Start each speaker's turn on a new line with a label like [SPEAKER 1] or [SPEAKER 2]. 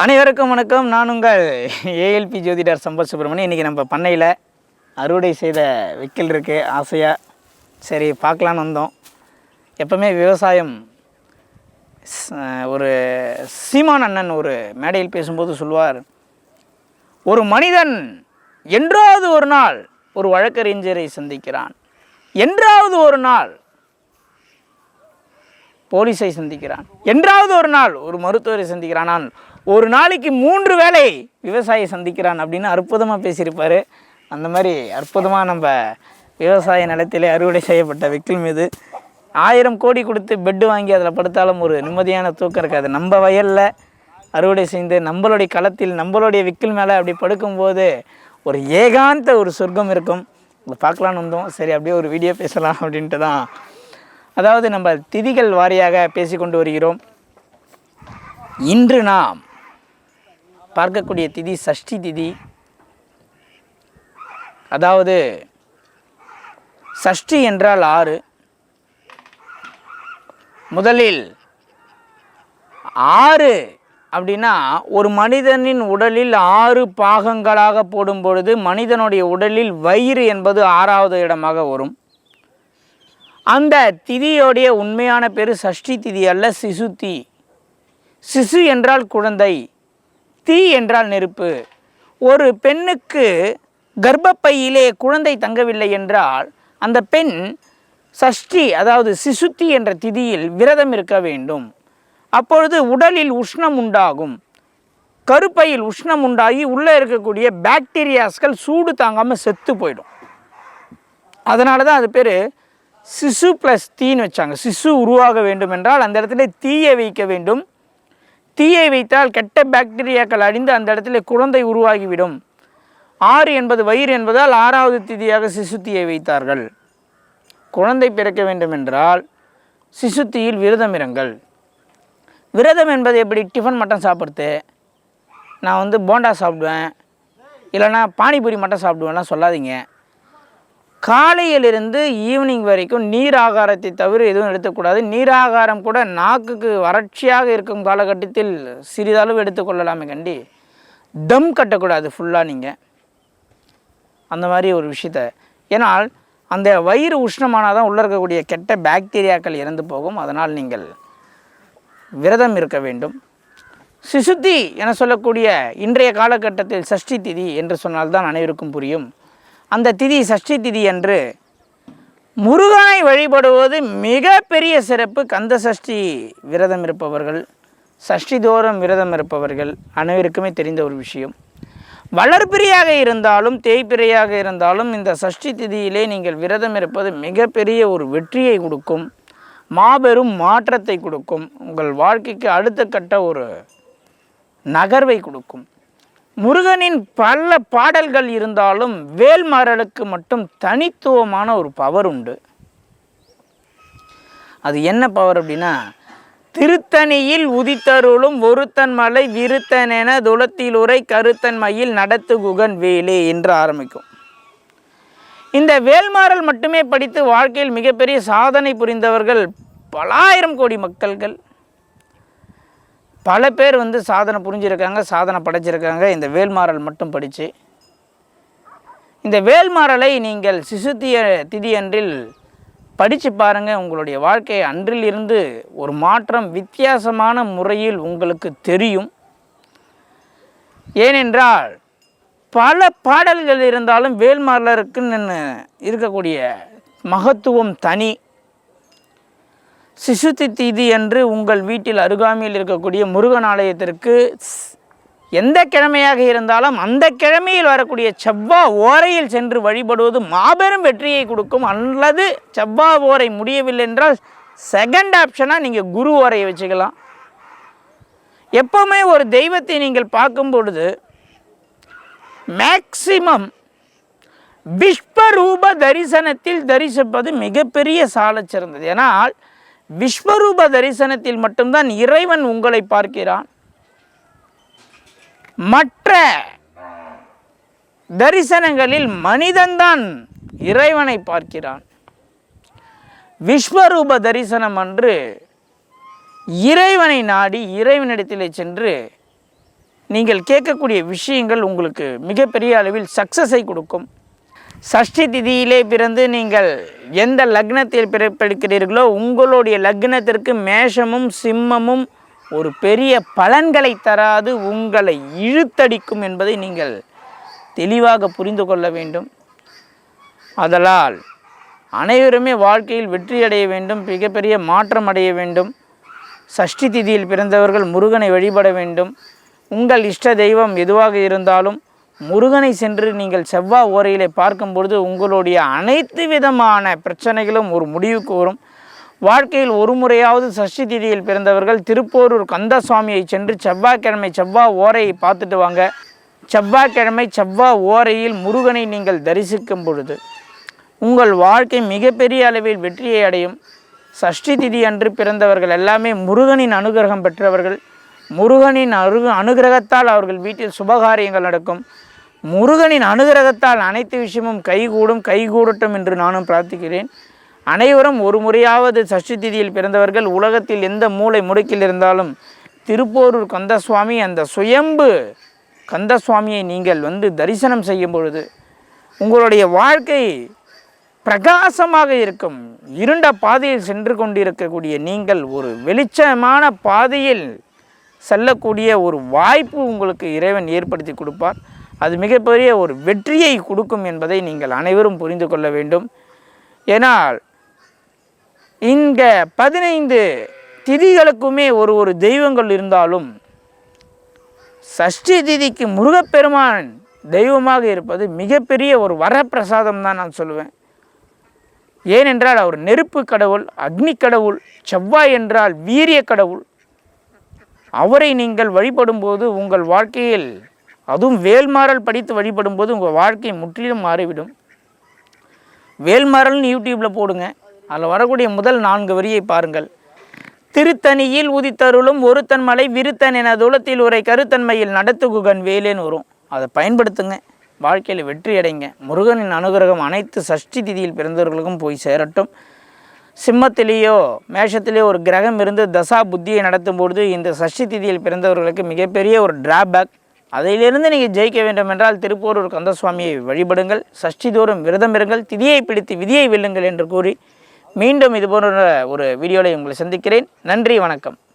[SPEAKER 1] அனைவருக்கும் வணக்கம். நான் உங்கள் ஏஎல்பி ஜோதிடர் சம்பத் சுப்பிரமணியன். இன்றைக்கி நம்ம பண்ணையில் அறுவடை செய்த விக்கல் இருக்குது ஆசையாக சரி பார்க்கலான்னு வந்தோம். எப்போவுமே விவசாயம் ஒரு சீமான் அண்ணன் ஒரு மேடையில் பேசும்போது சொல்வார் ஒரு மனிதன் என்றாவது ஒரு நாள் ஒரு வழக்கறிஞரை சந்திக்கிறான். என்றாவது ஒரு நாள் போலீஸை சந்திக்கிறான். என்றாவது ஒரு நாள் ஒரு மருத்துவரை சந்திக்கிறான். ஆனால் ஒரு நாளைக்கு மூன்று வேளை விவசாயி சந்திக்கிறான் அப்படின்னு அற்புதமாக பேசியிருப்பார். அந்த மாதிரி அற்புதமாக நம்ம விவசாய நிலத்திலே அறுவடை செய்யப்பட்ட வைக்கல் மீது ஆயிரம் கோடி கொடுத்து பெட்டு வாங்கி அதில் படுத்தாலும் ஒரு நிம்மதியான தூக்கம் இருக்காது. நம்ம வயலில் அறுவடை செய்து நம்மளுடைய களத்தில் நம்மளுடைய விக்கில் மேலே அப்படி படுக்கும்போது ஒரு ஏகாந்த ஒரு சொர்க்கம் இருக்கும். அதை பார்க்கலான்னு வந்தோம். சரி அப்படியே ஒரு வீடியோ பேசலாம் அப்படின்ட்டு தான் அதாவது நம்ம திதிகள் வாரியாக பேசிக்கொண்டு வருகிறோம். இன்று நாம் பார்க்கக்கூடிய திதி சஷ்டி திதி. அதாவது சஷ்டி என்றால் ஆறு. முதலில் ஆறு அப்படின்னா ஒரு மனிதனின் உடலில் ஆறு பாகங்களாக போடும் பொழுது மனிதனுடைய உடலில் வயிறு என்பது ஆறாவது இடமாக வரும். அந்த திதியோடைய உண்மையான பேர் சஷ்டி திதி அல்ல சிசு சிசு என்றால் குழந்தை. தீ என்றால் நெருப்பு. ஒரு பெண்ணுக்கு கர்ப்பப்பையிலே குழந்தை தங்கவில்லை என்றால் அந்த பெண் சஷ்டி அதாவது சிசுத்தி என்ற திதியில் விரதம் இருக்க வேண்டும். அப்பொழுது உடலில் உஷ்ணம் உண்டாகும். கருப்பையில் உஷ்ணம் உண்டாகி உள்ளே இருக்கக்கூடிய பாக்டீரியாஸ்கள் சூடு தாங்காமல் செத்து போயிடும். அதனால தான் அது பேர் சிசு ப்ளஸ் தீன்னு வச்சாங்க. சிசு உருவாக வேண்டும் என்றால் அந்த இடத்துல தீயை வைக்க வேண்டும். தீயை வைத்தால் கெட்ட பாக்டீரியாக்கள் அழிந்து அந்த இடத்துல குழந்தை உருவாகிவிடும். ஆறு என்பது வயிறு என்பதால் ஆறாவது திதியாக சிசு தீயை வைத்தார்கள். குழந்தை பிறக்க வேண்டும் என்றால் சிசுத்தியில் விரதம் இருங்கள். விரதம் என்பது எப்படி? டிஃபன் மட்டன் சாப்பிட்றது. நான் வந்து போண்டா சாப்பிடுவேன். இல்லைன்னா பானிபூரி மட்டும் சாப்பிடுவேன்லாம் சொல்லாதீங்க. காலையிலிருந்து ஈவினிங் வரைக்கும் நீர் ஆகாரத்தை தவிர எதுவும் எடுத்துக்கூடாது. நீர் ஆகாரம் கூட நாக்குக்கு வறட்சியாக இருக்கும் காலகட்டத்தில் சிறிதளவு எடுத்துக்கொள்ளலாமே கண்டி. தம் கட்டக்கூடாது ஃபுல்லாக நீங்கள் அந்த மாதிரி ஒரு விஷயத்த. ஏன்னால் அந்த வயிறு உஷ்ணமானால் தான் உள்ளே இருக்கக்கூடிய கெட்ட பாக்டீரியாக்கள் இறந்து போகும். அதனால் நீங்கள் விரதம் இருக்க வேண்டும். சிசுத்தி என சொல்லக்கூடிய இன்றைய காலகட்டத்தில் சஷ்டி திதி என்று சொன்னால்தான் அனைவருக்கும் புரியும். அந்த திதி சஷ்டி திதி என்று முருகனை வழிபடுவது மிகப்பெரிய சிறப்பு. கந்த சஷ்டி விரதம் இருப்பவர்கள் சஷ்டி தோறும் விரதம் இருப்பவர்கள் அனைவருக்குமே தெரிந்த ஒரு விஷயம். வளர்பிரியாக இருந்தாலும் தேய்பிரியாக இருந்தாலும் இந்த சஷ்டி திதியிலே நீங்கள் விரதம் இருப்பது மிகப்பெரிய ஒரு வெற்றியை கொடுக்கும் மாபெரும் மாற்றத்தை கொடுக்கும் உங்கள் வாழ்க்கைக்கு அடுத்த கட்ட ஒரு நகர்வை கொடுக்கும். முருகனின் பல பாடல்கள் இருந்தாலும் வேல்மாறலுக்கு மட்டும் தனித்துவமான ஒரு பவர் உண்டு. அது என்ன பவர் அப்படின்னா திருத்தணியில் உதித்தருளும் ஒருத்தன் மலை விருத்தனென துளத்திலுரை கருத்தன் மயில் நடத்து குகன் வேலே என்று ஆரம்பிக்கும். இந்த வேல்மாறல் மட்டுமே படித்து வாழ்க்கையில் மிகப்பெரிய சாதனை புரிந்தவர்கள் பலாயிரம் கோடி மக்கள்கள். பல பேர் வந்து சாதனை புரிஞ்சிருக்காங்க சாதனை படைச்சிருக்காங்க. இந்த வேல்மாறல் மட்டும் படித்து இந்த வேல்மாறலை நீங்கள் சிசுத்திய திதியன்றில் படித்து பாருங்கள் உங்களுடைய வாழ்க்கை அன்றிலிருந்து ஒரு மாற்றம் வித்தியாசமான முறையில் உங்களுக்கு தெரியும். ஏனென்றால் பல பாடல்கள் இருந்தாலும் வேல்மாறலருக்குன்னு இருக்கக்கூடிய மகத்துவம் தனி. சிசுத்தி தீதி என்று உங்கள் வீட்டில் அருகாமையில் இருக்கக்கூடிய முருகன் ஆலயத்திற்கு ஸ்- எந்த கிழமையாக இருந்தாலும் அந்த கிழமையில் வரக்கூடிய செவ்வா ஓரையில் சென்று வழிபடுவது மாபெரும் வெற்றியை கொடுக்கும். அல்லது செவ்வா ஓரை முடியவில்லை என்றால் செகண்ட் ஆப்ஷனாக நீங்கள் குரு ஓரையை வச்சுக்கலாம். எப்போவுமே ஒரு தெய்வத்தை நீங்கள் பார்க்கும் பொழுது மேக்சிமம் விஸ்வரூப தரிசனத்தில் தரிசிப்பது மிகப்பெரிய சாலச் சிறந்தது. ஏனால் விஸ்வரூப தரிசனத்தில் மட்டும்தான் இறைவன் உங்களை பார்க்கிறான். மற்ற தரிசனங்களில் மனிதன்தான் இறைவனை பார்க்கிறான். விஸ்வரூப தரிசனம் அன்று இறைவனை நாடி இறைவனிடத்திலே சென்று நீங்கள் கேட்கக்கூடிய விஷயங்கள் உங்களுக்கு மிகப்பெரிய அளவில் சக்ஸஸை கொடுக்கும். சஷ்டி திதியிலே பிறந்து நீங்கள் எந்த லக்னத்தில் பிறப்பெடுக்கிறீர்களோ உங்களுடைய லக்னத்திற்கு மேஷமும் சிம்மமும் ஒரு பெரிய பலன்களை தராது உங்களை இழுத்தடிக்கும் என்பதை நீங்கள் தெளிவாக புரிந்து கொள்ள வேண்டும். அதலால் அனைவருமே வாழ்க்கையில் வெற்றி அடைய வேண்டும் மிகப்பெரிய மாற்றம் அடைய வேண்டும். சஷ்டி திதியில் பிறந்தவர்கள் முருகனை வழிபட வேண்டும். உங்கள் இஷ்ட தெய்வம் எதுவாக இருந்தாலும் முருகனை சென்று நீங்கள் செவ்வாய் ஓரையிலே பார்க்கும் பொழுது உங்களுடைய அனைத்து விதமான பிரச்சனைகளும் ஒரு முடிவுக்கு வரும். வாழ்க்கையில் ஒரு முறையாவது சஷ்டி திதியில் பிறந்தவர்கள் திருப்போரூர் கந்தசுவாமியை சென்று செவ்வாய்க்கிழமை செவ்வாய் ஓரையை பார்த்துட்டு வாங்க. செவ்வாய்க்கிழமை செவ்வாய் ஓரையில் முருகனை நீங்கள் தரிசிக்கும் பொழுது உங்கள் வாழ்க்கை மிகப்பெரிய அளவில் வெற்றியை அடையும். சஷ்டி திதி அன்று பிறந்தவர்கள் எல்லாமே முருகனின் அனுகிரகம் பெற்றவர்கள். முருகனின் அரு அனுகிரகத்தால் அவர்கள் வீட்டில் சுபகாரியங்கள் நடக்கும். முருகனின் அனுகிரகத்தால் அனைத்து விஷயமும் கைகூடும் கைகூடட்டும் என்று நானும் பிரார்த்திக்கிறேன். அனைவரும் ஒரு முறையாவது சஷ்டி திதியில் பிறந்தவர்கள் உலகத்தில் எந்த மூளை முடுக்கில் இருந்தாலும் திருப்போரூர் கந்தசுவாமி அந்த சுயம்பு கந்தசுவாமியை நீங்கள் வந்து தரிசனம் செய்யும் பொழுது உங்களுடைய வாழ்க்கை பிரகாசமாக இருக்கும். இருண்ட பாதையில் சென்று கொண்டிருக்கக்கூடிய நீங்கள் ஒரு வெளிச்சமான பாதையில் செல்லக்கூடிய ஒரு வாய்ப்பு உங்களுக்கு இறைவன் ஏற்படுத்தி கொடுப்பார். அது மிகப்பெரிய ஒரு வெற்றியை கொடுக்கும் என்பதை நீங்கள் அனைவரும் புரிந்து கொள்ள வேண்டும். ஏனால் இங்க பதினைந்து திதிகளுக்குமே ஒரு ஒரு தெய்வங்கள் இருந்தாலும் சஷ்டி திதிக்கு முருகப்பெருமான் தெய்வமாக இருப்பது மிகப்பெரிய ஒரு வரப்பிரசாதம் தான் நான் சொல்லுவேன். ஏனென்றால் அவர் நெருப்பு கடவுள் அக்னி கடவுள் செவ்வாய் என்றால் வீரிய கடவுள் அவரை நீங்கள் வழிபடும்போது உங்கள் வாழ்க்கையில் அதுவும் வேல்மாறல் படித்து வழிபடும்போது உங்கள் வாழ்க்கை முற்றிலும் மாறிவிடும். வேல்மாறல்னு யூடியூப்பில் போடுங்க. அதில் வரக்கூடிய முதல் நான்கு வரியை பாருங்கள். திருத்தணியில் உதித்தருளும் ஒருத்தன் மலை விருத்தன் என தூளத்தில் உரை கருத்தன்மையில் நடத்துகுகன் வேலேன்னு வரும் அதை பயன்படுத்துங்க. வாழ்க்கையில் வெற்றி அடைங்க. முருகனின் அனுகிரகம் அனைத்து சஷ்டி திதியில் பிறந்தவர்களுக்கும் போய் சேரட்டும். சிம்மத்திலேயோ மேஷத்திலேயோ ஒரு கிரகம் இருந்து தசா புத்தியை நடத்தும் பொழுது இந்த சஷ்டி திதியில் பிறந்தவர்களுக்கு மிகப்பெரிய ஒரு டிராபேக் அதிலிருந்து நீங்கள் ஜெயிக்க வேண்டும் என்றால் திருப்போரூர் கந்தசுவாமியை வழிபடுங்கள். சஷ்டி தோறும் விரதம் இருங்கள். திதியை பிடித்து விதியை வெல்லுங்கள் என்று கூறி மீண்டும் இது போன்ற ஒரு வீடியோவில் உங்களை சந்திக்கிறேன். நன்றி வணக்கம்.